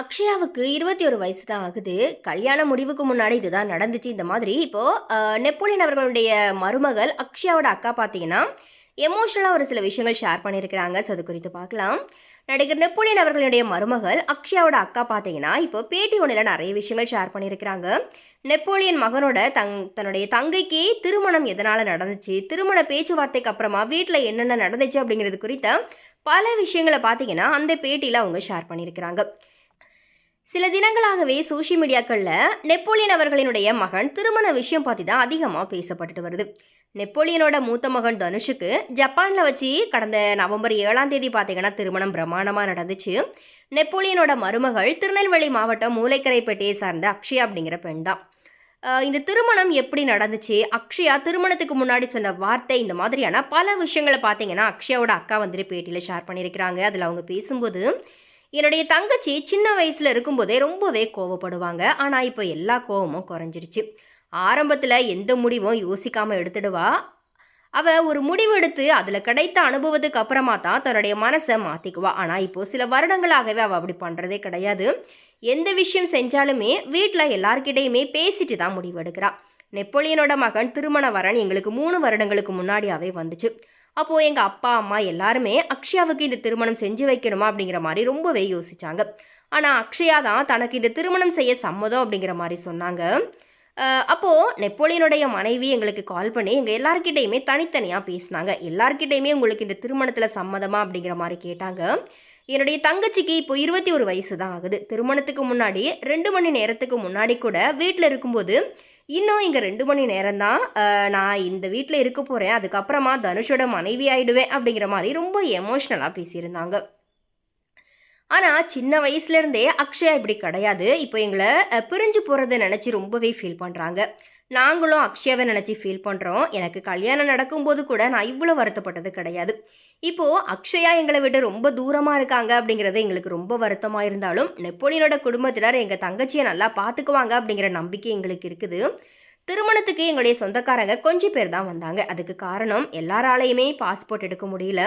அக்ஷயாவுக்கு இருபத்தி ஒரு வயசு தான் ஆகுது. கல்யாண முடிவுக்கு முன்னாடி இதுதான் நடந்துச்சு. இந்த மாதிரி இப்போது நெப்போலியன் அவர்களுடைய மருமகள் அக்ஷயாவோட அக்கா பார்த்தீங்கன்னா எமோஷனலாக ஒரு சில விஷயங்கள் ஷேர் பண்ணியிருக்கிறாங்க. ஸோ அது குறித்து பார்க்கலாம். நடிகர் நெப்போலியன் அவர்களுடைய மருமகள் அக்ஷயாவோட அக்கா பார்த்தீங்கன்னா இப்போ பேட்டி ஒன்றில் நிறைய விஷயங்கள் ஷேர் பண்ணியிருக்கிறாங்க. நெப்போலியன் மகனோட தங் தன்னுடைய தங்கைக்கு திருமணம் எதனால் நடந்துச்சு? திருமண பேச்சுவார்த்தைக்கு அப்புறமா வீட்டில் என்னென்ன நடந்துச்சு அப்படிங்கிறது குறித்த பல விஷயங்களை பார்த்தீங்கன்னா அந்த பேட்டியில் அவங்க ஷேர் பண்ணியிருக்கிறாங்க. சில தினங்களாகவே சோஷியல் மீடியாக்களில் நெப்போலியன் அவர்களினுடைய மகன் திருமண விஷயம் பற்றி தான் அதிகமாக பேசப்பட்டுட்டு வருது. நெப்போலியனோட மூத்த மகன் தனுஷுக்கு ஜப்பானில் வச்சு கடந்த நவம்பர் ஏழாம் தேதி பார்த்தீங்கன்னா திருமணம் பிரமாண்டமாக நடந்துச்சு. நெப்போலியனோட மருமகள் திருநெல்வேலி மாவட்டம் மூளைக்கரைப்பேட்டையை சார்ந்த அக்ஷயா அப்படிங்கிற பெண் தான். இந்த திருமணம் எப்படி நடந்துச்சு? அக்ஷயா திருமணத்துக்கு முன்னாடி சொன்ன வார்த்தை இந்த மாதிரியான பல விஷயங்களை பார்த்தீங்கன்னா அக்ஷயாவோட அக்கா வந்துட்டு பேட்டியில் ஷேர் பண்ணியிருக்கிறாங்க. அதில் அவங்க பேசும்போது என்னுடைய தங்கச்சி சின்ன வயசில் இருக்கும்போதே ரொம்பவே கோவப்படுவாங்க. ஆனால் இப்போ எல்லா கோவமும் குறைஞ்சிருச்சு. ஆரம்பத்தில் எந்த முடிவும் யோசிக்காமல் எடுத்துடுவா? அவள் ஒரு முடிவெடுத்து அதில் கிடைத்த அனுபவத்துக்கு அப்புறமா தான் தன்னுடைய மனசை மாற்றிக்குவா ஆனால் இப்போ சில வருடங்களாகவே அவள் அப்படி பண்ணுறதே கிடையாது. எந்த விஷயம் செஞ்சாலுமே வீட்டில் எல்லார்கிட்டேயுமே பேசிட்டு தான் முடிவு நெப்போலியனோட மகன் திருமண வரன் எங்களுக்கு மூணு வருடங்களுக்கு முன்னாடியாவே வந்துச்சு. அப்போது எங்கள் அப்பா அம்மா எல்லாருமே அக்ஷயாவுக்கு இந்த திருமணம் செஞ்சு வைக்கணுமா அப்படிங்கிற மாதிரி ரொம்பவே யோசிச்சாங்க. ஆனால் அக்ஷயா தான் தனக்கு இந்த திருமணம் செய்ய சம்மதம் அப்படிங்கிற மாதிரி சொன்னாங்க. அப்போது நெப்போலியனுடைய மனைவி எங்களுக்கு கால் பண்ணி எங்கள் எல்லார்கிட்டையுமே தனித்தனியாக பேசினாங்க. எல்லார்கிட்டையுமே உங்களுக்கு இந்த திருமணத்தில் சம்மதமா அப்படிங்கிற மாதிரி கேட்டாங்க. என்னுடைய தங்கச்சிக்கு இப்போ இருபத்தி ஒரு வயசு தான் ஆகுது. திருமணத்துக்கு முன்னாடி ரெண்டு மணி நேரத்துக்கு முன்னாடி கூட வீட்டில் இருக்கும்போது இன்னும் இங்கே ரெண்டு மணி நேரம் தான் நான் இந்த வீட்டில் இருக்க போகிறேன் அதுக்கப்புறமா தனுஷோட மனைவி ஆகிடுவேன் அப்படிங்கிற மாதிரி ரொம்ப எமோஷ்னலாக பேசியிருந்தாங்க. ஆனால் சின்ன வயசுலேருந்தே அக்ஷயா இப்படி கிடையாது. இப்போ எங்களை பிரிஞ்சு போகிறத நினச்சி ரொம்பவே ஃபீல் பண்ணுறாங்க நாங்களும் அக்ஷயாவை நினச்சி ஃபீல் பண்ணுறோம் எனக்கு கல்யாணம் நடக்கும்போது கூட நான் இவ்வளோ வருத்தப்பட்டது கிடையாது. இப்போது அக்ஷயா எங்களை விட ரொம்ப தூரமாக இருக்காங்க அப்படிங்கிறது எங்களுக்கு ரொம்ப வருத்தமாக இருந்தாலும் நெப்போலியனோட குடும்பத்தினர் எங்கள் தங்கச்சியை நல்லா பார்த்துக்குவாங்க அப்படிங்கிற நம்பிக்கை எங்களுக்கு இருக்குது. திருமணத்துக்கு எங்களுடைய சொந்தக்காரங்க கொஞ்சம் பேர் தான் வந்தாங்க. அதுக்கு காரணம் எல்லாராலையுமே பாஸ்போர்ட் எடுக்க முடியல.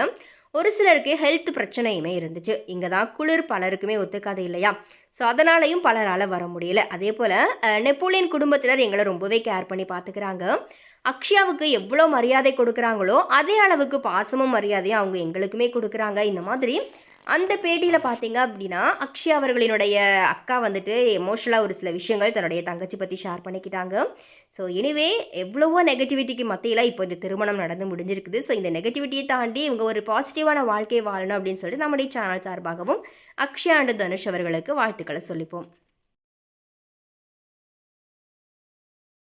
ஒரு சிலருக்கு ஹெல்த் பிரச்சனையுமே இருந்துச்சு. இங்கே தான் குளிர் பலருக்குமே ஒத்துக்காது இல்லையா? ஸோ அதனாலையும் பலரால் வர முடியல. அதே போல் நெப்போலியன் குடும்பத்தினர் எங்களை ரொம்பவே கேர் பண்ணி பார்த்துக்கிறாங்க அக்ஷயாவுக்கு எவ்வளோ மரியாதை கொடுக்குறாங்களோ அதே அளவுக்கு பாசமும் மரியாதையும் அவங்க எங்களுக்குமே கொடுக்குறாங்க. இந்த மாதிரி அந்த பேட்டியில் பார்த்தீங்க அப்படின்னா அக்ஷயா அவர்களினுடைய அக்கா வந்துட்டு எமோஷனலாக ஒரு சில விஷயங்கள் தன்னுடைய தங்கச்சி பற்றி ஷேர் பண்ணிக்கிட்டாங்க. ஸோ எனிவே எவ்வளவோ நெகட்டிவிட்டிக்கு மத்தியில் இப்போ இந்த திருமணம் நடந்து முடிஞ்சிருக்குது. ஸோ இந்த நெகட்டிவிட்டியை தாண்டி இவங்க ஒரு பாசிட்டிவான வாழ்க்கையை வாழணும் அப்படின்னு சொல்லிட்டு நம்முடைய சேனல் சார்பாகவும் அக்ஷயா அண்டு தனுஷ் அவர்களுக்கு வாழ்த்துக்களை சொல்லிப்போம்.